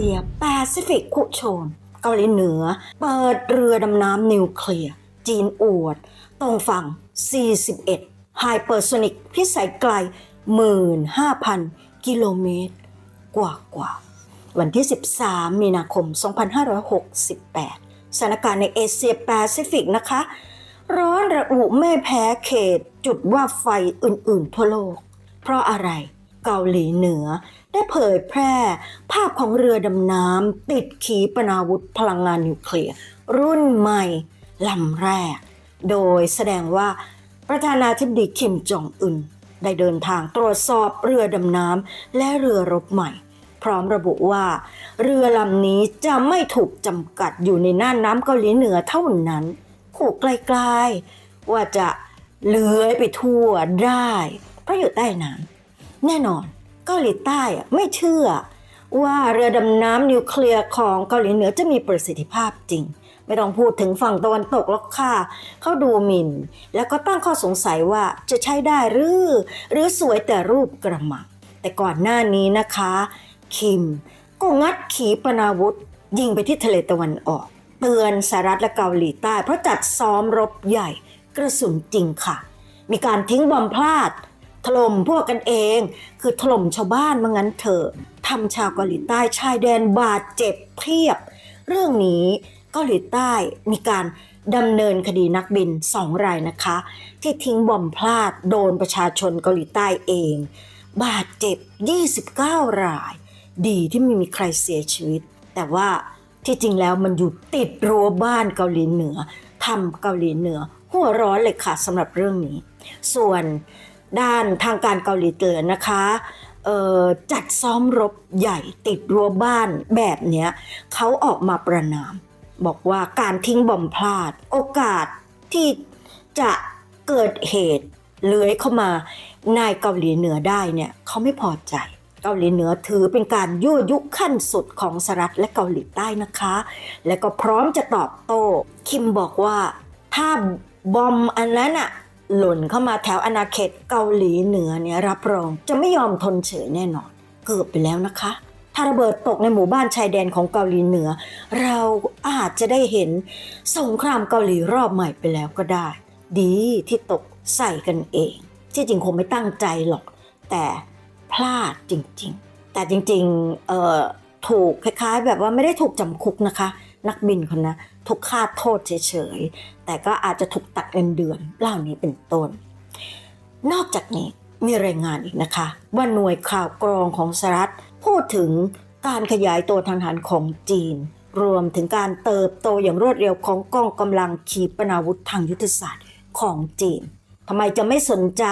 ซียแปซิฟิกคุโชน เกาหลีเหนือ เปิดเรือดำน้ำนิวเคลียร์ จีนอวด ตรงฝั่ง 41 ไฮเปอร์โซนิกพิสัยไกล 15,000 กิโลเมตร กว่ากว่า วันที่ 13 มีนาคม 2568 สถานการณ์ในเอเชียแปซิฟิกนะคะ ร้อนระอุไม่แพ้เขตจุดว่าไฟอื่นๆ ทั่วโลก เพราะอะไร เกาหลีเหนือ ได้เผยแพร่ ภาพของเรือดำน้ำติดขีปนาวุธพลังงานนิวเคลียร์รุ่นใหม่ลำแรก โดยแสดงว่าประธานาธิบดีคิมจองอึนได้เดินทางตรวจสอบเรือดำน้ำและเรือรบใหม่ พร้อมระบุว่า เรือลำนี้จะไม่ถูกจำกัดอยู่ในน่านน้ำเกาหลีเหนือเท่านั้นขู่ไกลๆว่าจะเลื้อยไปทั่วได้ เพราะอยู่ใต้น้ำ แน่นอนเกาหลีใต้ไม่เชื่อ ว่าเรือดำน้ำนิวเคลียร์ของเกาหลีเหนือจะมีประสิทธิภาพจริง ไม่ต้องพูดถึงฝั่งตะวันตกแล้วค่ะ เขาดูหมิ่น แล้วก็ตั้งข้อสงสัยว่าจะใช้ได้หรือ หรือสวยแต่รูปกระมังแต่ก่อนหน้านี้นะคะ คิมก็งัดขีปนาวุธ ยิงไปที่ทะเลตะวันออก เตือนสหรัฐและเกาหลีใต้ เพราะจัดซ้อมรบใหญ่กระสุนจริงค่ะ มีการทิ้งบอมพลาด ถล่มพวกกันเอง คือถล่มชาวบ้านมางั้นเถอะทำชาวเกาหลีใต้ชายแดนบาดเจ็บเพียบ เรื่องนี้เกาหลีใต้มีการดำเนินคดีนักบินสองรายนะคะ ที่ทิ้งบอมพลาดโดนประชาชนเกาหลีใต้เอง บาดเจ็บ 29 ราย ดีที่ไม่มีใครเสียชีวิต แต่ว่าที่จริงแล้วมันอยู่ติดรั้วบ้านเกาหลีเหนือทำเกาหลีเหนือ หัวร้อนเลยค่ะสำหรับเรื่องนี้ ส่วน ด้านทางการเกาหลีเหนือนะคะจัดซ้อมรบใหญ่ติดรั้วบ้านแบบเนี้ยเขาออกมาประนาม บอกว่าการทิ้งบอมพลาด โอกาสที่จะเกิดเหตุเลื้อยเข้ามาในเกาหลีเหนือได้เนี่ยเขาไม่พอใจ เกาหลีเหนือถือเป็นการยั่วยุขั้นสุดของสหรัฐและเกาหลีใต้นะคะ และก็พร้อมจะตอบโต้คิมบอกว่าถ้าบอมอันนั้นอะ หล่นเข้ามาแถวอาณาเขตเกาหลีเหนือเนี่ยรับรอง จะไม่ยอมทนเฉยแน่นอน เกือบไปแล้วนะคะ ถ้าระเบิดตกในหมู่บ้านชายแดนของเกาหลีเหนือ เราอาจจะได้เห็นสงครามเกาหลีรอบใหม่ไปแล้วก็ได้ ดีที่ตกใส่กันเอง ที่จริงคงไม่ตั้งใจหรอก แต่พลาดจริง ๆ แต่จริงๆเอ่อถูกคล้ายๆ แบบว่าไม่ได้ถูกจำคุกนะคะ นักบินคนนะ ถูกคาโทษเฉยๆ แต่ก็อาจจะถูกตัดเงินเดือนเหล่านี้เป็นต้น นอกจากนี้มีรายงานอีกนะคะ ว่าหน่วยข่าวกรองของสหรัฐพูดถึงการขยายตัวทางทหารของจีน รวมถึงการเติบโตอย่างรวดเร็วของกองกำลังขีปนาวุธทางยุทธศาสตร์ของจีนทำไมจะไม่สนใจ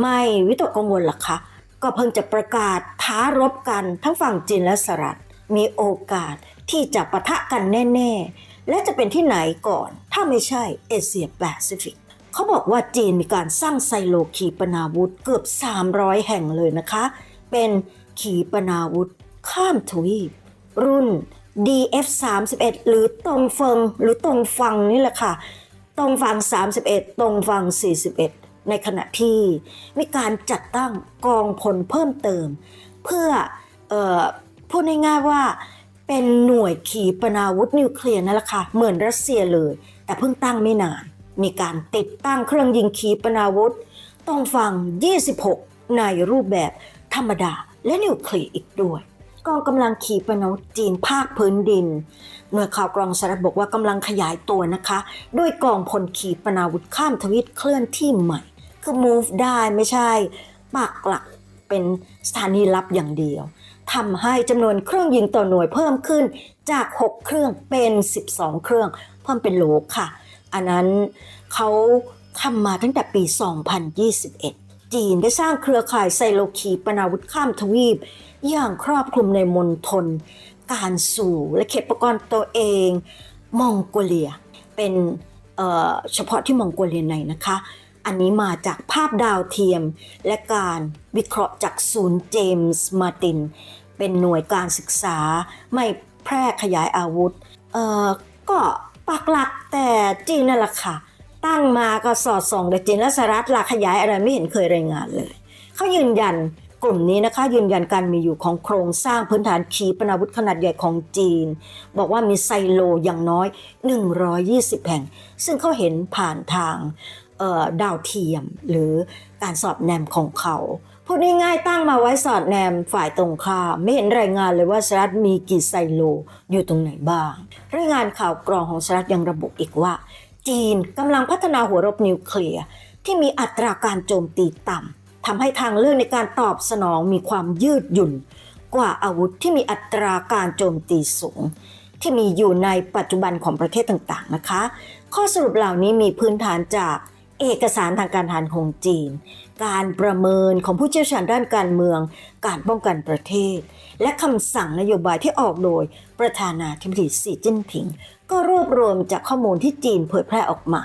ไม่วิตกกังวลล่ะคะ ก็เพิ่งจะประกาศท้ารบกันทั้งฝั่งจีนและสหรัฐมีโอกาสที่จะปะทะกันแน่ๆ และจะเป็นที่ไหนก่อน ถ้าไม่ใช่เอเชียแปซิฟิกเขาบอกว่าจีนมีการสร้างไซโลขีปนาวุธเกือบ 300 แห่งเลยนะคะ เป็นขีปนาวุธ ข้ามทวีป รุ่น DF31 หรือตรงเฟิงหรือตรงฟังนี่แหละค่ะ ตรงฝั่ง31 ตรงฝั่ง41 ในขณะที่มีการจัดตั้งกองพลเพิ่มเติม เพื่อออพูดง่ายๆว่า เป็นหน่วยขีปนาวุธนิวเคลียร์นั่นแหละค่ะเหมือนรัสเซียเลย แต่เพิ่งตั้งไม่นาน มีการติดตั้งเครื่องยิงขีปนาวุธตรงฝั่ง26 ในรูปแบบธรรมดาและนิวเคลียร์อีกด้วยกองกำลังขีปนาวุธจีนภาคพื้นดิน หน่วยข่าวกรองสหรัฐบอกว่ากำลังขยายตัวนะคะ ด้วยกองพลขีปนาวุธข้ามทวีปเคลื่อนที่ใหม่ คือ move ได้ไม่ใช่ปักหลักเป็นสถานีลับอย่างเดียว ทำให้จำนวนเครื่องยิงต่อหน่วยเพิ่มขึ้นจาก 6 เครื่องเป็น 12 เครื่อง เพิ่มเป็นโหลค่ะ อันนั้นเขาทำมาตั้งแต่ปี 2021 จีนได้สร้างเครือข่ายไซโลขีปนาวุธข้ามทวีป อย่างครอบคลุมในมณฑลการสู่และเขตปกรณ์ตัวเอง มองโกเลีย เป็นเเฉพาะที่มองโกเลียในนะคะ อันนี้มาจากภาพดาวเทียม และการวิเคราะห์จากศูนย์เจมส์มาติน เป็นหน่วยการศึกษาไม่แพร่ขยายอาวุธ เอ่อ ก็ปักหลักแต่จีนนั่นแหละค่ะ ตั้งมาก็สอดส่องแต่จีนและสหรัฐหลักขยายอะไรไม่เห็นเคยรายงานเลย เขายืนยันกลุ่มนี้นะคะยืนยันการมีอยู่ของโครงสร้างพื้นฐานขีปนาวุธขนาดใหญ่ของจีน บอกว่ามีไซโลอย่างน้อย 120 แห่ง ซึ่งเขาเห็นผ่านทาง ดาวเทียม หรือการสอดแนมของเขาพูดง่ายๆตั้งมาไว้สอดแนมฝ่ายตรงข้ามไม่เห็นรายงานเลยว่าสหรัฐมีกี่ไซโลอยู่ตรงไหนบ้าง รายงานข่าวกรองของสหรัฐยังระบุอีกว่า จีนกำลังพัฒนาหัวรบนิวเคลียร์ที่มีอัตราการโจมตีต่ำทำให้ทางเลือกในการตอบสนองมีความยืดหยุ่น กว่าอาวุธที่มีอัตราการโจมตีสูง ที่มีอยู่ในปัจจุบันของประเทศต่างๆนะคะ ข้อสรุปเหล่านี้มีพื้นฐานจาก เอกสารทางการทหารของจีน การประเมินของผู้เชี่ยวชาญด้านการเมือง การป้องกันประเทศ และคำสั่งนโยบายที่ออกโดยประธานาธิบดีสีจิ้นผิง ก็รวบรวมจากข้อมูลที่จีนเผยแพร่ออกมา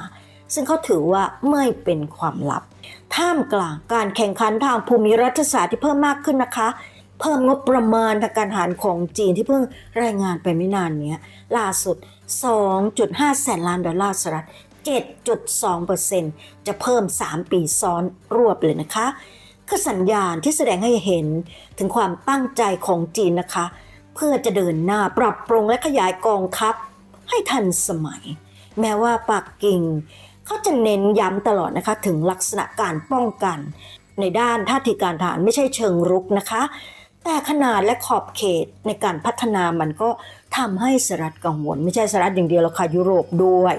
ซึ่งเขาถือว่าไม่เป็นความลับ ท่ามกลางการแข่งขันทางภูมิรัฐศาสตร์ที่เพิ่มมากขึ้นนะคะเพิ่มงบประมาณทางการทหารของจีนที่เพิ่งรายงานไปไม่นานนี้ล่าสุด 2.5 แสนล้านดอลลาร์สหรัฐ 7.2%จะเพิ่ม 3 ปีซ้อนรวบเลยนะคะ คือสัญญาณที่แสดงให้เห็นถึงความตั้งใจของจีนนะคะ เพื่อจะเดินหน้าปรับปรุงและขยายกองทัพให้ทันสมัย แม้ว่าปักกิ่งเขาจะเน้นย้ำตลอดนะคะถึงลักษณะการป้องกัน ในด้านท่าทีการทหารไม่ใช่เชิงรุกนะคะแต่ขนาดและขอบเขตในการพัฒนามันก็ทำให้สหรัฐกังวล ไม่ใช่สหรัฐอย่างเดียวหรอกค่ะยุโรปด้วย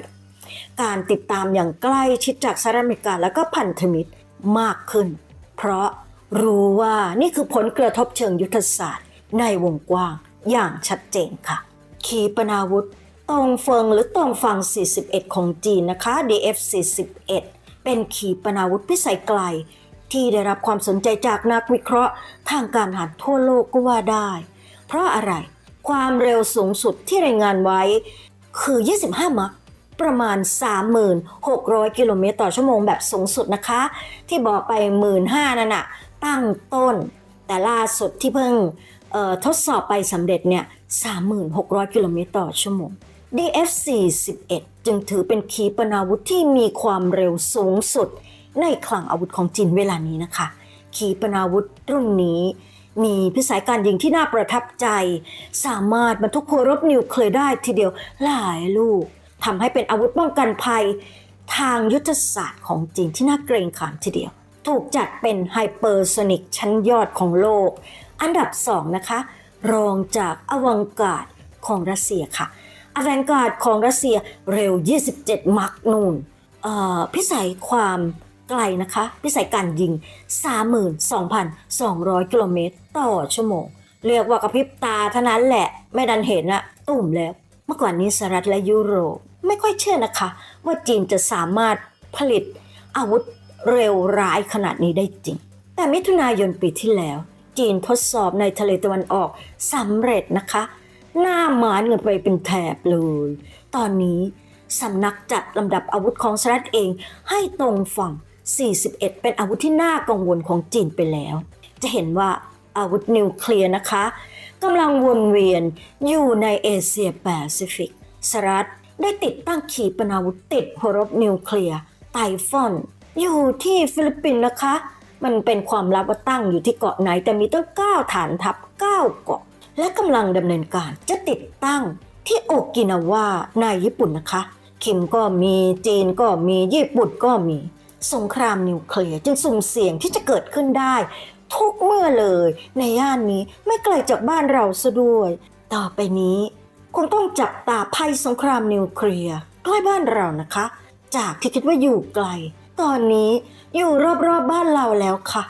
การติดตามอย่างใกล้ชิดจากสหรัฐอเมริกาแล้วก็พันธมิตรมากขึ้น เพราะรู้ว่านี่คือผลกระทบเชิงยุทธศาสตร์ ในวงกว้างอย่างชัดเจนค่ะ ขีปนาวุธตงเฟิงหรือตงฟัง 41 ของจีนนะคะ DF 41 เป็นขีปนาวุธพิสัยไกล ที่ได้รับความสนใจจากนักวิเคราะห์ ทางการทหารทั่วโลกก็ว่าได้ เพราะอะไร ความเร็วสูงสุดที่รายงานไว้คือ 25 มัค ประมาณ 3,600 กิโลเมตรต่อชั่วโมงแบบสูงสุดนะคะ ที่บอกไป 15,000นั่นน่ะตั้งต้น แต่ล่าสุดที่เพิ่งทดสอบไปสำเร็จเนี่ย 3,600 กิโลเมตรต่อชั่วโมง DF-41 จึงถือเป็นขีปนาวุธที่มีความเร็วสูงสุด ในคลังอาวุธของจีนเวลานี้นะคะ ขีปนาวุธรุ่นนี้ มีพิสัยการยิงที่น่าประทับใจ สามารถบรรทุกหัวรบนิวเคลียร์ได้ทีเดียวหลายลูก ทำให้เป็นอาวุธป้องกันภัย ทางยุทธศาสตร์ของจีนที่น่าเกรงขามทีเดียว ถูกจัดเป็นไฮเปอร์โซนิกชั้นยอดของโลก อันดับ2นะคะ รองจากอวังการดของรัสเซียค่ะอวังการดของรัสเซียเร็ว 27 มักนูนพิสัยความไกลนะคะ พิสัยการยิง 32,200 กิโลเมตรต่อชั่วโมง เรียกว่ากระพริบตาเท่านั้นแหละ ไม่ดันเห็นอะตุ่มแล้ว เมื่อก่อนนี้สหรัฐและยุโรป ไม่ค่อยเชื่อนะคะ ว่าจีนจะสามารถผลิตอาวุธเร็วร้ายขนาดนี้ได้จริง แต่มิถุนายนปีที่แล้ว จีนทดสอบในทะเลตะวันออกสำเร็จนะคะ หน้าหมานเงินไปเป็นแถบเลย ตอนนี้สำนักจัดลำดับอาวุธของสหรัฐเองให้ตรงฝั่ง 41 เป็นอาวุธที่น่ากังวลของจีนไปแล้ว จะเห็นว่าอาวุธนิวเคลียร์นะคะกำลังวนเวียนอยู่ในเอเชียแปซิฟิกสหรัฐ ได้ติดตั้งขีปนาวุธติดหัวรบนิวเคลียร์ไตฟอน อยู่ที่ฟิลิปปินส์นะคะ มันเป็นความลับว่าตั้งอยู่ที่เกาะไหนแต่มีตั้ง9ฐานทัพ 9 เกาะ และกำลังดำเนินการจะติดตั้งที่โอกินาวาในญี่ปุ่นนะคะคิมก็มีจีนก็มีญี่ปุ่นก็มีสงครามนิวเคลียร์จึงสุ่มเสี่ยงที่จะเกิดขึ้นได้ ทุกเมื่อเลย ในย่านนี้ไม่ไกลจากบ้านเราซะด้วย ต่อไปนี้ คงต้องจับตาภัยสงครามนิวเคลียร์ใกล้บ้านเรานะคะ จากที่คิดว่าอยู่ไกล ตอนนี้อยู่รอบๆบบ้านเราแล้วค่ะ